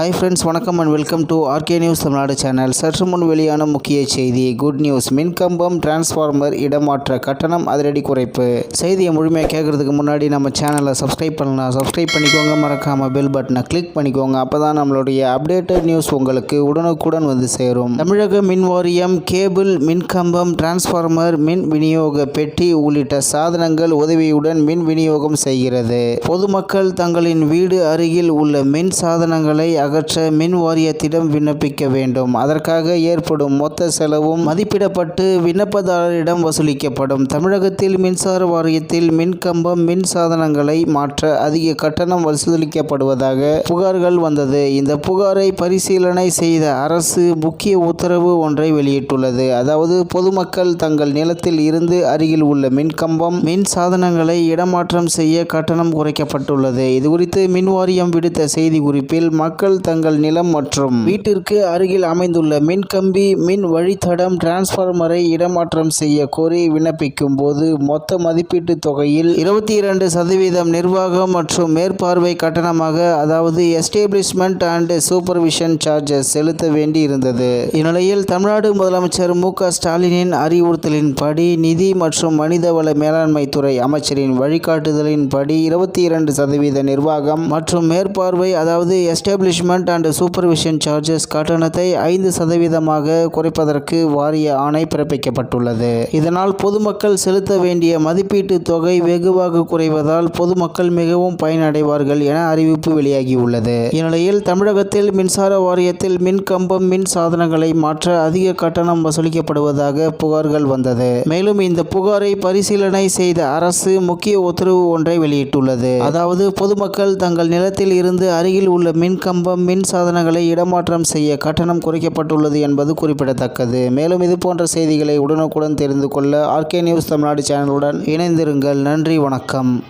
Hi friends வணக்கம் and welcome to RK news Tamil Nadu channel சற்று முன் வெளியான முக்கிய செய்தி குட் நியூஸ் மின்கம்பம் டிரான்ஸ்ஃபார்மர் இடமாற்ற கட்டணம் அதிரடி குறைப்பு. செய்தியை முழுமையாக கேட்குறதுக்கு முன்னாடி நம்ம சேனலை சப்ஸ்கிரைப் பண்ணலாம். சப்ஸ்கிரைப் பண்ணிக்கோங்க மறக்காமல் பெல் பட்டனை கிளிக் பண்ணிக்கோங்க. அப்போ தான் நம்மளுடைய அப்டேட்டட் நியூஸ் உங்களுக்கு உடனுக்குடன் வந்து சேரும். தமிழக மின் வாரியம் கேபிள் மின்கம்பம் டிரான்ஸ்ஃபார்மர் மின் விநியோக பெட்டி உள்ளிட்ட சாதனங்கள் உதவியுடன் மின் விநியோகம் செய்கிறது. பொதுமக்கள் தங்களின் வீடு அருகில் உள்ள மின் சாதனங்களை அகற்ற மின் வாரியத்திடம் விண்ணப்பிக்க வேண்டும். அதற்காக ஏற்படும் மொத்த செலவும் மதிப்பிடப்பட்டு விண்ணப்பதாரரிடம் வசூலிக்கப்படும். தமிழகத்தில் மின்சார வாரியத்தில் மின்கம்பம் மின் சாதனங்களை மாற்ற அதிக கட்டணம் வசூலிக்கப்படுவதாக புகார்கள் வந்தது. இந்த புகாரை பரிசீலனை செய்த அரசு முக்கிய உத்தரவு ஒன்றை வெளியிட்டுள்ளது. அதாவது பொதுமக்கள் தங்கள் நிலத்தில் இருந்து அருகில் உள்ள மின்கம்பம் மின் சாதனங்களை இடமாற்றம் செய்ய கட்டணம் குறைக்கப்பட்டுள்ளது. இதுகுறித்து மின் வாரியம் விடுத்த செய்தி குறிப்பில் மக்கள் தங்கள் நிலம் மற்றும் வீட்டிற்கு அருகில் அமைந்துள்ள மின்கம்பி மின் வழித்தடம் டிரான்ஸ்பார்மரை இடமாற்றம் செய்ய கோரி விண்ணப்பிக்கும் போது மொத்த மதிப்பீட்டு தொகையில் இருபத்தி இரண்டு சதவீதம் நிர்வாகம் மற்றும் மேற்பார்வை கட்டணமாக அதாவது எஸ்டேப்ளிஷ்மெண்ட் அண்ட் சூப்பர்விஷன் சார்ஜஸ் செலுத்த வேண்டி இருந்தது இந்நிலையில் தமிழ்நாடு முதலமைச்சர் மு க ஸ்டாலினின் அறிவுறுத்தலின்படி நிதி மற்றும் மனிதவள மேலாண்மை துறை அமைச்சரின் வழிகாட்டுதலின்படி இருபத்தி இரண்டு சதவீத நிர்வாகம் மற்றும் மேற்பார்வை அதாவது மேனேஜ்மெண்ட் அண்ட் சூப்பர்விஷன் சார்ஜஸ் கட்டணத்தை ஐந்து சதவீதமாக குறைப்பதற்கு வாரிய ஆணை பிறப்பிக்கப்பட்டுள்ளது. இதனால் பொதுமக்கள் செலுத்த வேண்டிய மதிப்பீட்டு தொகை வெகுவாக குறைவதால் பொதுமக்கள் மிகவும் பயனடைவார்கள் என அறிவிப்பு வெளியாகியுள்ளது. இந்நிலையில் தமிழகத்தில் மின்சார வாரியத்தில் மின் கம்பம் மின் சாதனங்களை மாற்ற அதிக கட்டணம் வசூலிக்கப்படுவதாக புகார்கள் வந்தது. மேலும் இந்த புகாரை பரிசீலனை செய்த அரசு முக்கிய உத்தரவு ஒன்றை வெளியிட்டுள்ளது. அதாவது பொதுமக்கள் தங்கள் நிலத்தில் இருந்து அருகில் உள்ள மின் கம்பம் மின் சாதனங்களை இடமாற்றம் செய்ய கட்டணம் குறைக்கப்பட்டுள்ளது என்பது குறிப்பிடத்தக்கது. மேலும் இது போன்ற செய்திகளை உடனுக்குடன் தெரிந்து கொள்ள ஆர்கே நியூஸ் தமிழ்நாடு சேனலுடன் இணைந்திருங்கள். நன்றி வணக்கம்.